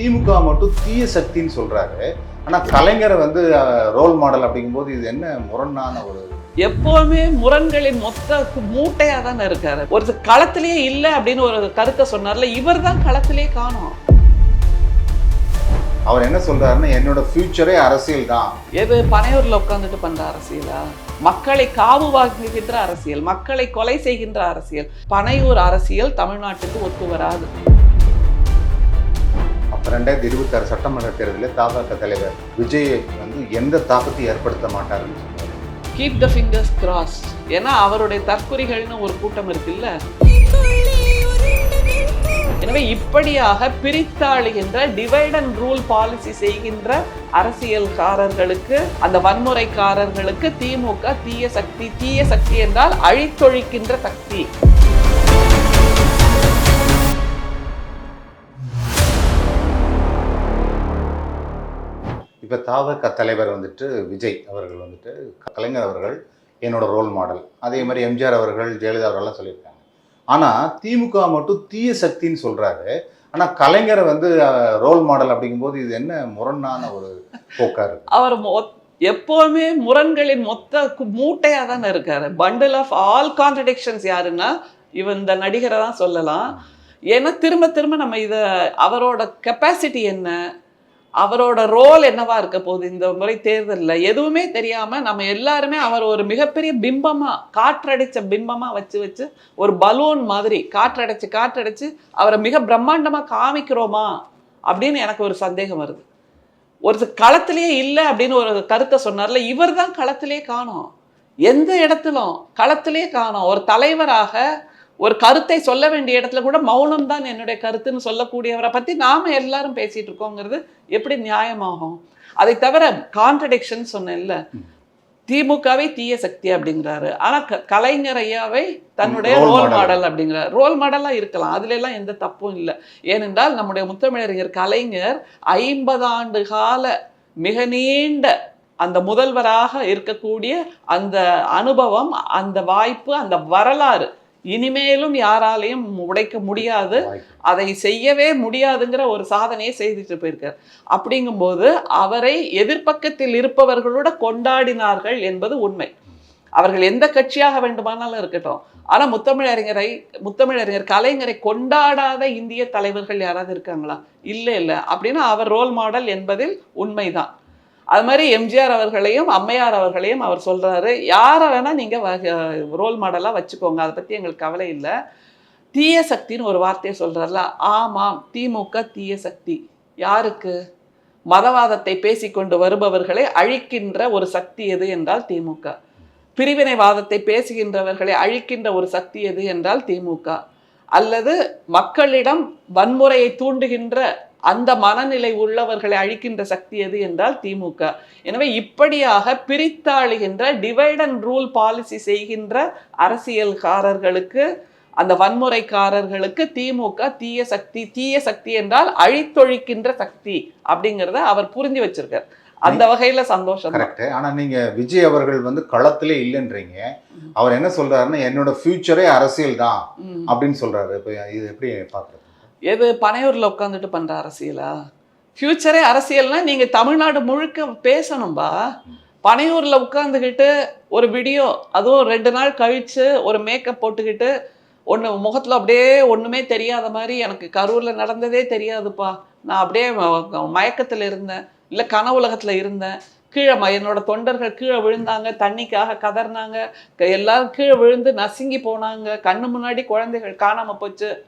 திமுக மட்டும் தீய சக்தின்னு சொல்றாரு. ஆனா கலைஞரை வந்து ரோல் மாடல் அப்படிங்கும்போது இது என்ன முரணான ஒரு எப்பவுமே முரண்களின் மொத்த மூட்டையா தானே இருக்காரு. ஒரு களத்திலேயே இல்லை அப்படின்னு ஒரு கருத்தை சொன்னார்ல இவர் தான் களத்திலேயே காணும். அவர் என்ன சொல்றாருன்னா என்னோட ஃபியூச்சரே அரசியல் தான். எது பனையூர்ல உட்காந்துட்டு பண்ற அரசியலா? மக்களை காவு வாங்குகின்ற அரசியல் மக்களை கொலை செய்கின்ற அரசியல். பனையூர் அரசியல் தமிழ்நாட்டுக்கு ஒத்து வராது. ரெண்டாயிரத்தி இருபத்தாறு சட்டமன்ற தேர்தலில் தாபாக தலைவர் விஜய் வந்து எந்த தாக்கத்தையும் ஏற்படுத்த மாட்டாருன்னு சொன்னார் கீப் த ஃபிங்கர்ஸ் கிராஸ் ஏன்னா அவருடைய தற்கொலைகள்னு ஒரு கூட்டம் இருக்குல்ல? எனவே இப்படியாக பிரித்தாளுகின்ற டிவைட் அண்ட் ரூல் பாலிசி செய்கின்ற அரசியல்காரர்களுக்கு அந்த வன்முறைக்காரர்களுக்கு திமுக தீய சக்தி தீய சக்தி என்றால் அழித்தொழிக்கின்ற சக்தி. இப்ப தாவக தலைவர் வந்துட்டு விஜய் அவர்கள் வந்துட்டு கலைஞர் அவர்கள் என்னோட ரோல் மாடல் அதே மாதிரி எம்ஜிஆர் அவர்கள் ஜெயலலிதா அவர்கள்லாம் சொல்லியிருக்காங்க. ஆனா திமுக மட்டும் தீய சக்தின்னு சொல்றாரு. ஆனா கலைஞரை வந்து ரோல் மாடல் அப்படிங்கும்போது இது என்ன முரணான ஒரு போக்கா இருக்கு? அவர் எப்பவுமே முரண்களின் மொத்த கு- மூட்டையா தானே இருக்காரு. பண்டில் ஆஃப் ஆல் கான்ட்ரடிக்ஷன்ஸ் யாருன்னா இவன் இந்த நடிகரை தான் சொல்லலாம். ஏன்னா திரும்ப திரும்ப நம்ம இதை அவரோட கெப்பாசிட்டி என்ன? அவரோட ரோல் என்னவா இருக்க போகுது இந்த முறை தேர்தலில்? எதுவுமே தெரியாம நம்ம எல்லாருமே அவர் ஒரு மிகப்பெரிய பிம்பமா காற்றடைச்ச பிம்பமா வச்சு வச்சு ஒரு பலூன் மாதிரி காற்றடைச்சு காற்றடைச்சு அவரை மிக பிரம்மாண்டமா காமிக்கிறோமா? அப்படின்னு எனக்கு ஒரு சந்தேகம் வருது. ஒரு களத்திலேயே இல்லை அப்படின்னு ஒரு கருத்தை சொன்னார்ல இவர் தான் களத்திலே காணோம். எந்த இடத்திலும் களத்திலே காணோம். ஒரு தலைவராக ஒரு கருத்தை சொல்ல வேண்டிய இடத்துல கூட மௌனம் தான் என்னுடைய கருத்துன்னு சொல்லக்கூடியவரை பத்தி நாம எல்லாரும் பேசிட்டு இருக்கோங்கிறது எப்படி நியாயமாகும்? அதை தவிர கான்ட்ரடிக்ஷன் சொன்னேன்ல. திமுகவை தீய சக்தி அப்படிங்கிறாரு. ஆனா க- கலைஞர் ஐயாவை தன்னுடைய ரோல். மாடல் அப்படிங்கிறார். ரோல் மாடலா இருக்கலாம். அதுல எல்லாம் எந்த தப்பும் இல்லை. ஏனென்றால் நம்முடைய முத்தமிழறிஞர் கலைஞர் ஐம்பது ஆண்டு கால மிக நீண்ட அந்த முதல்வராக இருக்கக்கூடிய அந்த அனுபவம் அந்த வாய்ப்பு அந்த வரலாறு இனிமேலும் யாராலையும் உடைக்க முடியாது. அதை செய்யவே முடியாதுங்கிற ஒரு சாதனையை செய்துட்டு போயிருக்கார். அப்படிங்கும்போது அவரை எதிர்ப்பக்கத்தில் இருப்பவர்களோட கொண்டாடினார்கள் என்பது உண்மை. அவர்கள் எந்த கட்சியாக வேண்டுமானாலும் இருக்கட்டும். ஆனா முத்தமிழறிஞரை முத்தமிழறிஞர் கலைஞரை கொண்டாடாத இந்திய தலைவர்கள் யாராவது இருக்காங்களா? இல்லை இல்லை. அப்படின்னா அவர் ரோல் மாடல் என்பதில் உண்மைதான். அது மாதிரி எம்ஜிஆர் அவர்களையும் அம்மையார் அவர்களையும் அவர் சொல்கிறாரு யாரை வேணால் நீங்கள் ரோல் மாடலாக வச்சுக்கோங்க. அதை பற்றி எங்களுக்கு கவலை இல்லை. தீய சக்தின்னு ஒரு வார்த்தையை சொல்கிறார்ல ஆமாம் திமுக தீய சக்தி. யாருக்கு? மதவாதத்தை பேசிக்கொண்டு வருபவர்களை அழிக்கின்ற ஒரு சக்தி எது என்றால் திமுக. பிரிவினைவாதத்தை பேசுகின்றவர்களை அழிக்கின்ற ஒரு சக்தி எது என்றால் திமுக. அல்லது மக்களிடம் வன்முறையை தூண்டுகின்ற அந்த மனநிலை உள்ளவர்களை அழிக்கின்ற சக்தி எது என்றால் திமுக. எனவே இப்படியாக பிரித்தாளுகின்ற டிவைட் அண்ட் ரூல் பாலிசி செய்கின்ற அரசியல்காரர்களுக்கு அந்த வன்முறைக்காரர்களுக்கு திமுக தீய சக்தி தீய சக்தி என்றால் அழித்தொழிக்கின்ற சக்தி அப்படிங்கிறத அவர் புரிஞ்சு வச்சிருக்கார். அந்த வகையில சந்தோஷம். கரெக்ட் ஆனா நீங்க விஜய் அவர்கள் வந்து களத்திலே இல்லைன்றீங்க. அவர் என்ன சொல்றாருன்னா என்னோட ஃபியூச்சரே அரசியல் தான். அப்படின்னு சொல்றாரு. இப்ப இது எப்படி பாக்குறது எது பனையூரில் உட்காந்துட்டு பண்ணுற அரசியலா? ஃப்யூச்சரே அரசியல்னா நீங்கள் தமிழ்நாடு முழுக்க பேசணும்பா. பனையூரில் உட்காந்துக்கிட்டு ஒரு வீடியோ அதுவும் ரெண்டு நாள் கழித்து ஒரு மேக்கப் போட்டுக்கிட்டு ஒன்று முகத்தில் அப்படியே ஒன்றுமே தெரியாத மாதிரி எனக்கு கரூரில் நடந்ததே தெரியாதுப்பா. நான் அப்படியே மயக்கத்தில் இருந்தேன். இல்லை கனவுலகத்தில் இருந்தேன். கீழே ம- என்னோட தொண்டர்கள் கீழே விழுந்தாங்க. தண்ணிக்காக கதறினாங்க எல்லோரும் எல்லாரும் கீழே விழுந்து நசுங்கி போனாங்க. கண்ணு முன்னாடி குழந்தைகள் காணாமல் போச்சு.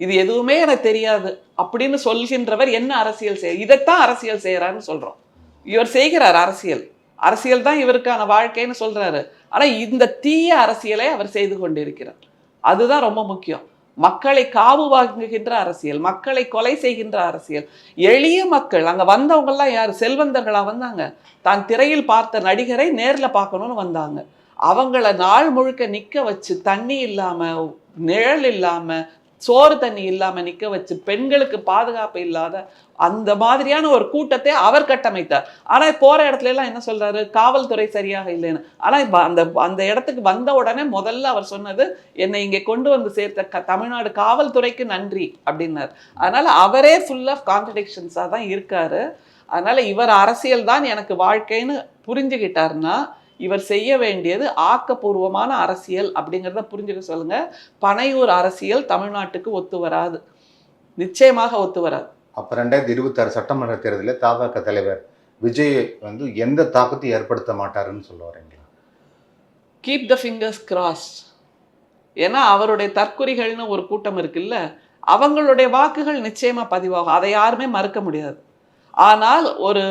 இது எதுவுமே எனக்கு தெரியாது அப்படின்னு சொல்கின்றவர் என்ன அரசியல் செய் இதைத்தான் அரசியல் செய்கிறாருன்னு சொல்கிறோம் இவர் செய்கிறார் அரசியல். அரசியல் தான் இவருக்கான வாழ்க்கைன்னு சொல்கிறாரு ஆனால் இந்த தீய அரசியலை அவர் செய்து கொண்டிருக்கிறார். அதுதான் ரொம்ப முக்கியம். மக்களை காவு வாங்குகின்ற அரசியல் மக்களை கொலை செய்கின்ற அரசியல். எளிய மக்கள் அங்கே வந்தவங்கெல்லாம் யார்? செல்வந்தர்களாக வந்தாங்க. தான் திரையில் பார்த்த நடிகரை நேரில் பார்க்கணும்னு வந்தாங்க. அவங்கள நாள் முழுக்க நிற்க வச்சு தண்ணி இல்லாமல் நிழல் இல்லாமல் சோறு தண்ணி இல்லாமல் நிற்க வச்சு பெண்களுக்கு பாதுகாப்பு இல்லாத அந்த மாதிரியான ஒரு கூட்டத்தை அவர் கட்டமைத்தார். ஆனால் போகிற இடத்துல எல்லாம் என்ன சொல்கிறாரு காவல்துறை சரியாக இல்லைன்னு. ஆனால் அந்த அந்த இடத்துக்கு வந்த உடனே முதல்ல அவர் சொன்னது என்னை இங்கே கொண்டு வந்து சேர்த்த க- தமிழ்நாடு காவல்துறைக்கு நன்றி அப்படின்னார். அதனால் அவரே ஃபுல் ஆஃப் கான்ட்ரடிக்ஷன்ஸாக தான் இருக்கார். அதனால் இவர் அரசியல் தான் எனக்கு வாழ்க்கைன்னு புரிஞ்சுக்கிட்டாருன்னா இவர் செய்ய வேண்டியது ஆக்கப்பூர்வமான அரசியல் அப்படிங்கிறத புரிஞ்சுக்க சொல்லுங்க. பனையூர் அரசியல் தமிழ்நாட்டுக்கு ஒத்து வராது. நிச்சயமாக ஒத்து வராது. அப்போ ரெண்டாயிரத்தி இருபத்தாறு சட்டமன்ற தேர்தலில் தபாக தலைவர் விஜய் வந்து எந்த தாக்கத்தையும் ஏற்படுத்த மாட்டாருன்னு சொல்ல வரீங்களா? கீப் த ஃபிங்கர்ஸ் கிராஸ்ட் ஏன்னா அவருடைய தற்குறிகள்னு ஒரு கூட்டம் இருக்குல்ல அவங்களுடைய வாக்குகள் நிச்சயமா பதிவாகும். அதை யாருமே மறுக்க முடியாது. ஆனால் ஒரு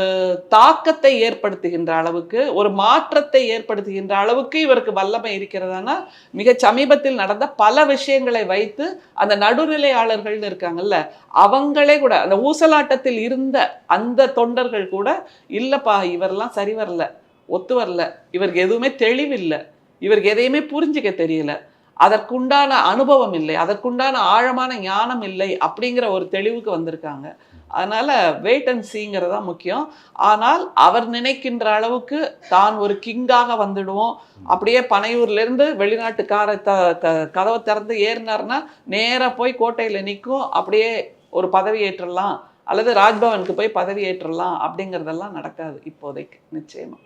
தாக்கத்தை ஏற்படுத்துகின்ற அளவுக்கு ஒரு மாற்றத்தை ஏற்படுத்துகின்ற அளவுக்கு இவருக்கு வல்லமை இருக்கிறதானா? மிக சமீபத்தில் நடந்த பல விஷயங்களை வைத்து அந்த நடுநிலையாளர்கள்னு இருக்காங்கல்ல அவங்களே கூட அந்த ஊசலாட்டத்தில் இருந்த அந்த தொண்டர்கள் கூட இல்லைப்பா இவரெல்லாம் சரி வரல ஒத்து வரல இவருக்கு எதுவுமே தெளிவில்லை இவருக்கு எதையுமே புரிஞ்சுக்க தெரியல அதற்குண்டான அனுபவம் இல்லை அதற்குண்டான ஆழமான ஞானம் இல்லை அப்படிங்கிற ஒரு தெளிவுக்கு வந்திருக்காங்க. அதனால் வெயிட் அண்ட் சீங்கிறது முக்கியம். ஆனால் அவர் நினைக்கின்ற அளவுக்கு தான் ஒரு கிங்காக வந்துடுவோம். அப்படியே பனையூர்லேருந்து வெளிநாட்டுக்கார த க- கதவை திறந்து ஏறினார்னா நேராக போய் கோட்டையில் நிற்கும் அப்படியே ஒரு பதவி ஏற்றலாம். அல்லது ராஜ்பவனுக்கு போய் பதவி ஏற்றலாம். அப்படிங்கிறதெல்லாம் நடக்காது இப்போதைக்கு. நிச்சயமாக